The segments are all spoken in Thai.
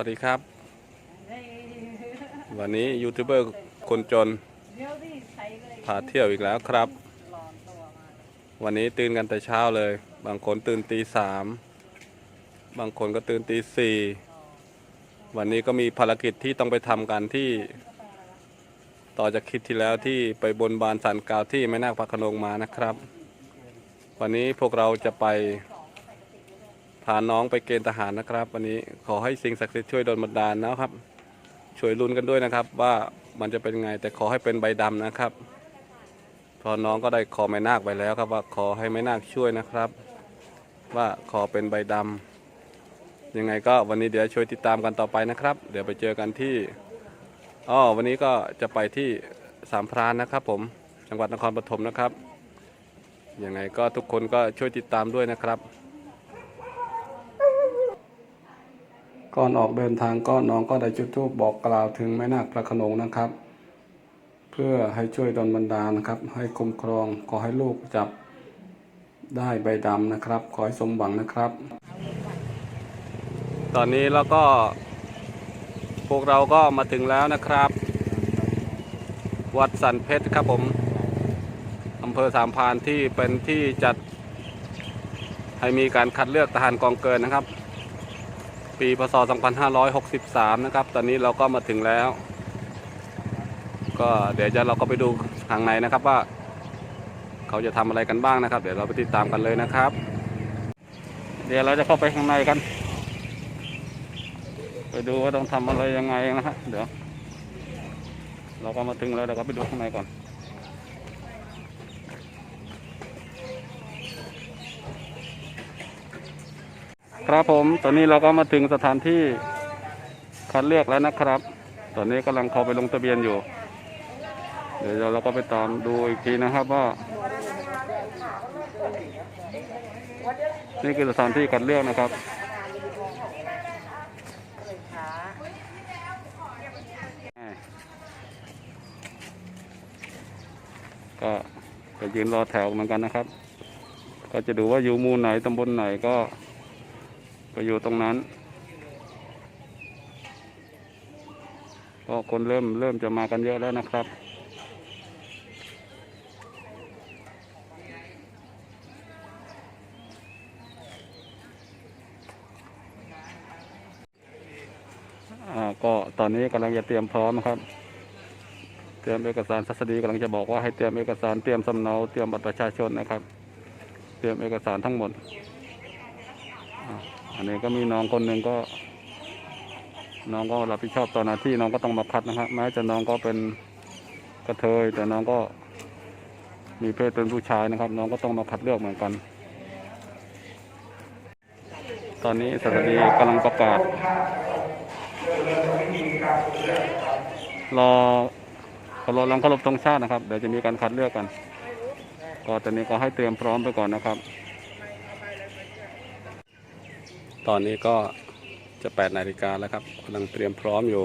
วัสดีครับ วันนี้ยูทูบเบอร์คนจนเดี๋ยวดิใช้เลยพาเที่ยวอีกแล้วครับร้อนตัวมากวันนี้ตื่นกันแต่เช้าเลย บางคนตื่นตีสามบางคนก็ตื่นตีสี่วันนี้ก็มีภารกิจที่ต้องไปทำกันที่ ต่อจากคลิปที่แล้วที่ไปบนบานสันกล่าวที่แม่นาคพระโขนงมานะครับ วันนี้พวกเราจะไป พาน้องไปเกณฑ์ทหารนะครับ วันนี้ขอให้สิ่งศักดิ์สิทธิ์ช่วยดลบันดาลนะครับ ช่วยลุ้นกันด้วยนะครับ ว่ามันจะเป็นไงแต่ขอให้เป็นใบดำนะครับ พอน้องก็ได้ขอแม่นาคไปแล้วครับ ว่าขอให้แม่นาคช่วยนะครับ ว่าขอเป็นใบดำยังไงก็วันนี้เดี๋ยวช่วยติดตามกันต่อไปนะครับ เดี๋ยวไปเจอกันที่อ๋อวันนี้ก็จะไปที่สามพรานนะครับ ผมจังหวัดนครปฐมนะครับยังไงก็ทุกคนก็ช่วยติดตามด้วยนะครับ ก่อนออกเดินทางก็น้องก็ได้จุดธูปบอกกล่าวถึงแม่นาคพระขนงนะครับ เพื่อให้ช่วยดลบันดาลนะครับ ให้คุ้มครองขอให้ลูกจับได้ใบดำนะครับ ขอให้สมหวังนะครับ ตอนนี้แล้วก็ พวกเราก็มาถึงแล้วนะครับ วัดสันเพชรครับผมอำเภอสามพานที่เป็นที่จัด ให้มีการคัดเลือกทหารกองเกินนะครับ ปีพศ 2563 นะครับ ตอนนี้เราก็มาถึงแล้ว ก็เดี๋ยวจะเราก็ไปดูข้างในนะครับว่า เขาจะทำอะไรกันบ้างนะครับ เดี๋ยวเราไปติดตามกันเลยนะครับ เดี๋ยวเราจะเข้าไปข้างในกัน ไปดูว่าต้องทำอะไรยังไงนะฮะเดี๋ยว เราก็มาถึงแล้วเดี๋ยวก็ไปดูข้างในก่อน ครับผม ตอนนี้เราก็มาถึงสถานที่คัดเลือกแล้วนะครับ ตอนนี้กำลังเข้าไปลงทะเบียนอยู่ เดี๋ยวเราก็ไปตามดูอีกทีนะครับว่า นี่คือสถานที่คัดเลือกนะครับก็จะยืนรอแถวเหมือนกันนะครับ ก็จะดูว่าอยู่มู่ไหนตำบลไหนก็ ไปอยู่ตรงนั้นก็คนเริ่มเริ่มจะมากันเยอะแล้วนะครับอ่าก็ตอนนี้กำลังจะเตรียมพร้อมนะครับ เตรียมเอกสารสัสดีกำลังจะบอกว่าให้เตรียมเอกสารเตรียมสำเนาเตรียมบัตรประชาชนนะครับ เตรียมเอกสารทั้งหมด อันนี้ก็มีน้องคนหนึ่งก็ น้องก็รับผิดชอบต่อหน้าที่น้องก็ต้องมาคัดนะครับแม้จะน้องก็เป็นกระเทย แต่น้องก็มีเพศเป็นผู้ชายนะครับ น้องก็ต้องมาคัดเลือกเหมือนกัน ตอนนี้สถานีกำลังประกาศรอเคารพรังเคารพธงชาตินะครับ เดี๋ยวจะมีการคัดเลือกกัน ก็ตอนนี้ก็ให้เตรียมพร้อมไปก่อนนะครับ ตอนนี้ก็จะ8นาฬิกาแล้วครับกำลังเตรียมพร้อมอยู่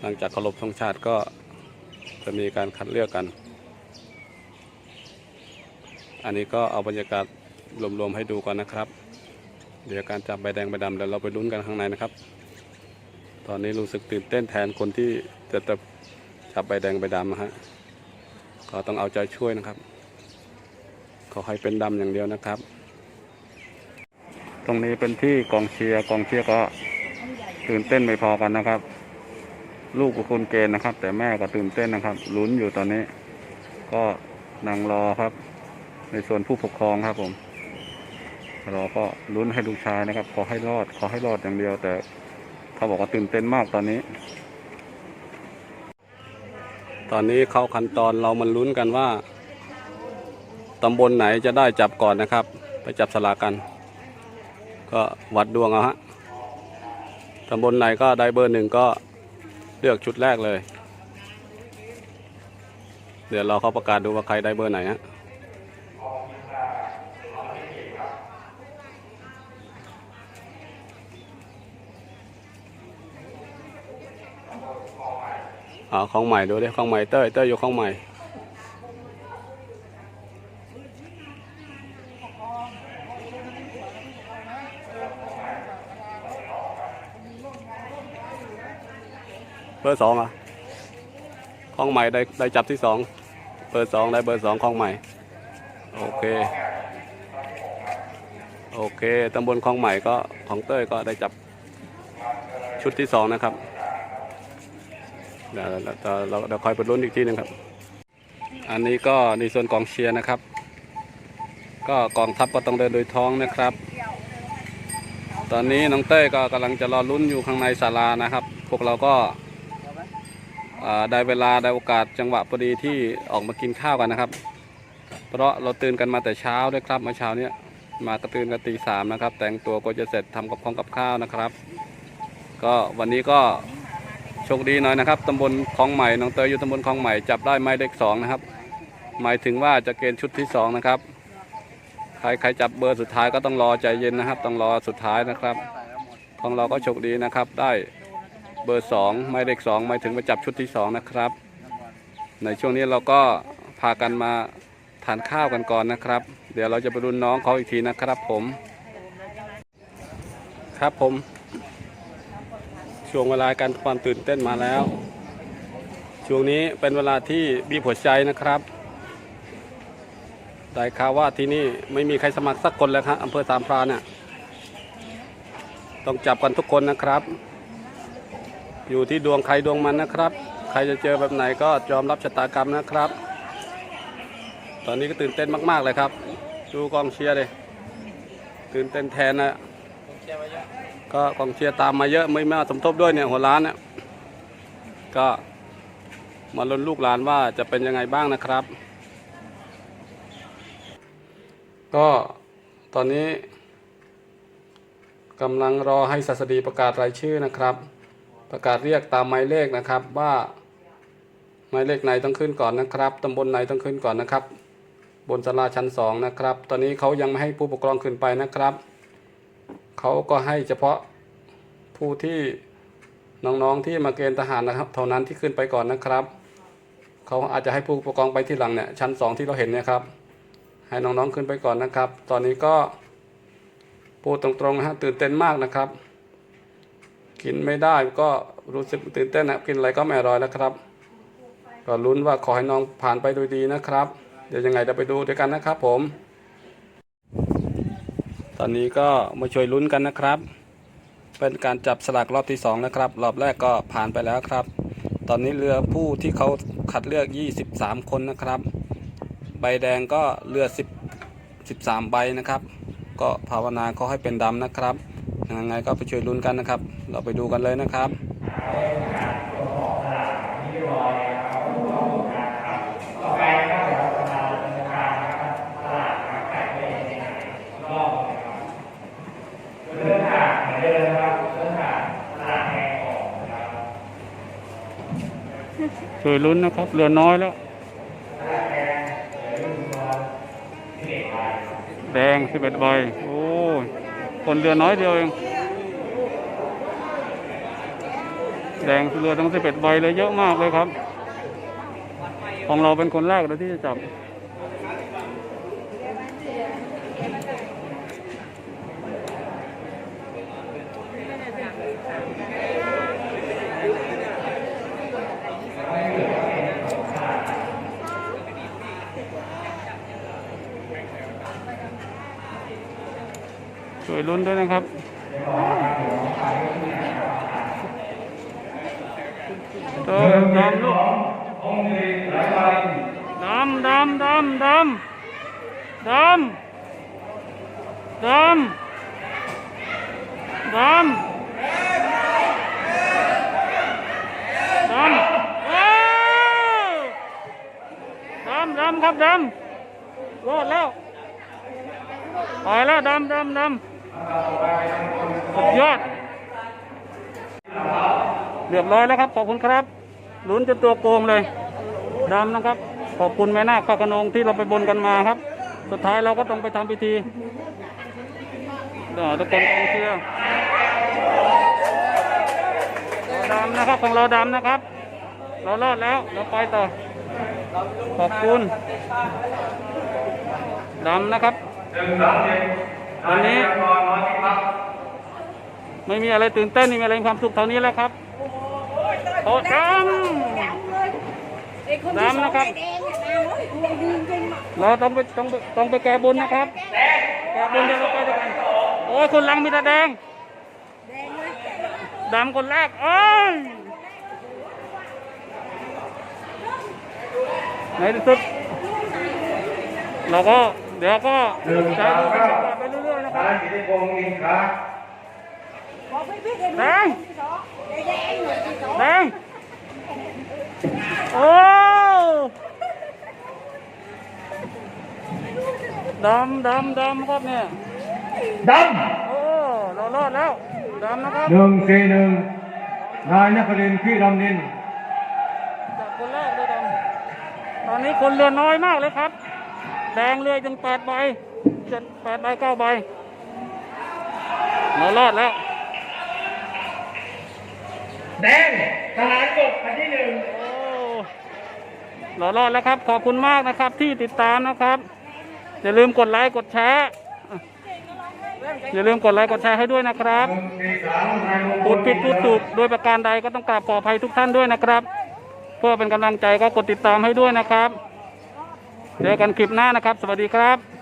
หลังจากเคารพธงชาติก็จะมีการคัดเลือกกัน อันนี้ก็เอาบรรยากาศรวมๆให้ดูก่อนนะครับ เดี๋ยวการจับใบแดงใบดำเดี๋ยวเราไปลุ้นกันข้างในนะครับ ตอนนี้รู้สึกตื่นเต้นแทนคนที่จะจะจับใบแดงใบดำนะฮะก็ต้องเอาใจช่วยนะครับ ขอให้เป็นดำอย่างเดียวนะครับ ตรงนี้เป็นที่กองเชียร์กองเชียร์ก็ตื่นเต้นไม่พอกันนะครับ ลูกกับคุณเกณฑ์นะครับ แต่แม่ก็ตื่นเต้นนะครับลุ้นอยู่ตอนนี้ ก็นั่งรอครับ ในส่วนผู้ปกครองครับผมรอก็ลุ้นให้ลูกชายนะครับ ขอให้รอดขอให้รอดอย่างเดียว แต่เขาบอกว่าตื่นเต้นมากตอนนี้ ตอนนี้เข้าขั้นตอนเรามันลุ้นกันว่าตำบลไหนจะได้จับก่อนนะครับ ไปจับสลากกัน ก็วัดดวงเอาฮะตำบลไหนก็ได้เบอร์หนึ่งก็เลือกชุดแรกเลย เดี๋ยวเราเขาประกาศดูว่าใครได้เบอร์ไหนฮะเอาของใหม่ดูดิของใหม่เต้ยเต้ยอยู่ของใหม่ บอร์สองอะคลองใหม่ได้ได้จับที่สองเบอร์สองได้เบอร์สองคลองใหม่ โอเค โอเคตำบลคลองใหม่ก็ของเต้ยก็ได้จับชุดที่สองนะครับเดี๋ยวเราเราเราเราคอยไปลุ้นอีกทีหนึงครับ อันนี้ก็ในส่วนกองเชียร์นะครับ ก็กองทัพก็ต้องเดินโดยท้องนะครับ ตอนนี้น้องเต้ยก็กำลังจะรอลุ้นอยู่ข้างในศาลานะครับ พวกเราก็ ได้เวลาได้โอกาสจังหวะพอดีที่ออกมากินข้าวกันนะครับ เพราะเราตื่นกันมาแต่เช้าด้วยครับเมื่อเช้าเนี้ยมากระตื่นกันตีสามนะครับ แต่งตัวก็จะเสร็จทำกับข้องกับข้าวนะครับ ก็วันนี้ก็โชคดีหน่อยนะครับตำบลคลองใหม่น้องเตยอยู่ตำบลคลองใหม่จับได้ไม้เด็กสองนะครับ หมายถึงว่าจะเกณฑ์ชุดที่สองนะครับใครใครจับเบอร์สุดท้ายก็ต้องรอใจเย็นนะครับ ต้องรอสุดท้ายนะครับ ของเราก็โชคดีนะครับได้ เบอร์สองไม้เด็กสองหมายถึงมาจับชุดที่สองนะครับ ในช่วงนี้เราก็พากันมาทานข้าวกันก่อนนะครับ เดี๋ยวเราจะไปรุนน้องเขาอีกทีนะครับผม ครับผม ช่วงเวลาการความตื่นเต้นมาแล้ว ช่วงนี้เป็นเวลาที่บีบหัวใจนะครับได้ข่าวว่าที่นี่ไม่มีใครสมัครสักคนเลยครับอำเภอสามพรานเนี่ยต้องจับกันทุกคนนะครับ อยู่ที่ดวงใครดวงมันนะครับ ใครจะเจอแบบไหนก็ยอมรับชะตากรรมนะครับ ตอนนี้ก็ตื่นเต้นมาก ๆ เลยครับ ดูกองเชียร์เลยตื่นเต้นแทนนะก็กองเชียร์ตามมาเยอะไม่มาสมทบด้วยเนี่ยหัวล้านเนี่ยก็มาลุ้นลูกหลานว่าจะเป็นยังไงบ้างนะครับ ก็ตอนนี้กำลังรอให้ศัสดีประกาศรายชื่อนะครับ ประกาศเรียกตามหมายเลขนะครับว่าหมายเลขไหนต้องขึ้นก่อนนะครับตำบลไหนต้องขึ้นก่อนนะครับ บนศาลาชั้นสองนะครับ ตอนนี้เขายังไม่ให้ผู้ปกครองขึ้นไปนะครับเขาก็ให้เฉพาะผู้ที่น้องๆที่มาเกณฑ์ทหารนะครับ เท่านั้นที่ขึ้นไปก่อนนะครับเขาอาจจะให้ผู้ปกครองไปที่หลังเนี่ยชั้นสองที่เราเห็นเนี่ยครับ ให้น้องๆขึ้นไปก่อนนะครับ ตอนนี้ก็พูดตรงๆนะฮะตื่นเต้นมากนะครับ กินไม่ได้ก็รู้สึกตื่นเต้นนะกินอะไรก็ไม่อร่อยแล้วครับ ก็ลุ้นว่าขอให้น้องผ่านไปโดยดีนะครับ เดี๋ยวยังไงเดี๋ยวไปดูด้วยกันนะครับ ผม ตอนนี้ก็มาช่วยลุ้นกันนะครับ เป็นการจับสลากรอบที่สองนะครับ รอบแรกก็ผ่านไปแล้วครับ ตอนนี้เรือผู้ที่เขาคัดเลือก 23 คนนะครับ ใบแดงก็เรือ10 13 ใบนะครับ ก็ภาวนาเขาให้เป็นดำนะครับ ยังไงก็ไปช่วยลุ้นกันนะครับ เราไปดูกันเลยนะครับช่วยลุ้นนะครับเหลือน้อยแล้ว แดงสิบเอ็ดใบโอ้ คนเรือน้อยเดียวเอง แดงเรือทั้งสิบเอ็ดใบเลยเยอะมากเลยครับ ของเราเป็นคนแรกเลยที่จะจับ ช่วยลุ้นด้วยนะครับเติมน้ำลูกดำดำดำดำดำดำดำำดำครับดำรอดแล้วไปแล้วดำดำดำ ยอด เรียบร้อยแล้วครับ ขอบคุณครับลุ้นจนตัวโกงเลยดำนะครับ ขอบคุณแม่นาคพระโขนงที่เราไปบนกันมาครับ สุดท้ายเราก็ต้องไปทำพิธีเดี๋ยวทุกคนกองเชียร์เราดำนะครับของเราดำนะครับ เรารอดแล้วเราไปต่อ ขอบคุณดำนะครับ วันนี้ ไม่มีอะไรตื่นเต้นไม่มีอะไรมีความสุขเท่านี้แล้วครับโอ้ดไอ้คนำที่สองดำนะครับไอ้แดงอะนะเฮ้ยดวงดีจริงๆอะเราต้องไปต้องไปต้องไปแก้บนนะครับ แก้บนเดี๋ยวเราไปด้วยกันโอ้ยคนหลังมีแต่แดงแดงเลยดำคนแรกเอ้ยในที่สุดเราก็เดี๋ยวก็หนึ่งใช้สามดูเก้าไปเรื่อยๆนะคภารับรกิจที่พงศ์อินทราบอกพี่พี่เห็นไหมแดงที่สองไอ้แดงหน่อยที่สองแดงโอ้ดำดำดำครับเนี่ยดโอ้เรารอดแล้วดำนะครับำหนึ่งสี่หนึ่งนายนครินทร์พี่ดำนิน จากคนแรกเลยดำตอนนี้คนเรือน้อยมากเลยครับ แดงเรือจึงแปดใบเจ็ดแปดใบเก้าใบ เรารอดแล้ว แดงทหารบกอันที่หนึ่งโอ้เรารอดแล้วครับ ขอบคุณมากนะครับที่ติดตามนะครับ อย่าลืมกดไลค์กดแชร์ อย่าลืมกดไลค์กดแชร์ให้ด้วยนะครับหนึ่งสี่สามนายมงคพูลดผิดพูดถูกโดยประการใดก็ต้องกราบขออภัยทุกท่านด้วยนะครับ เพื่อเป็นกำลังใจก็กดติดตามให้ด้วยนะครับ เจอกันคลิปหน้านะครับ สวัสดีครับ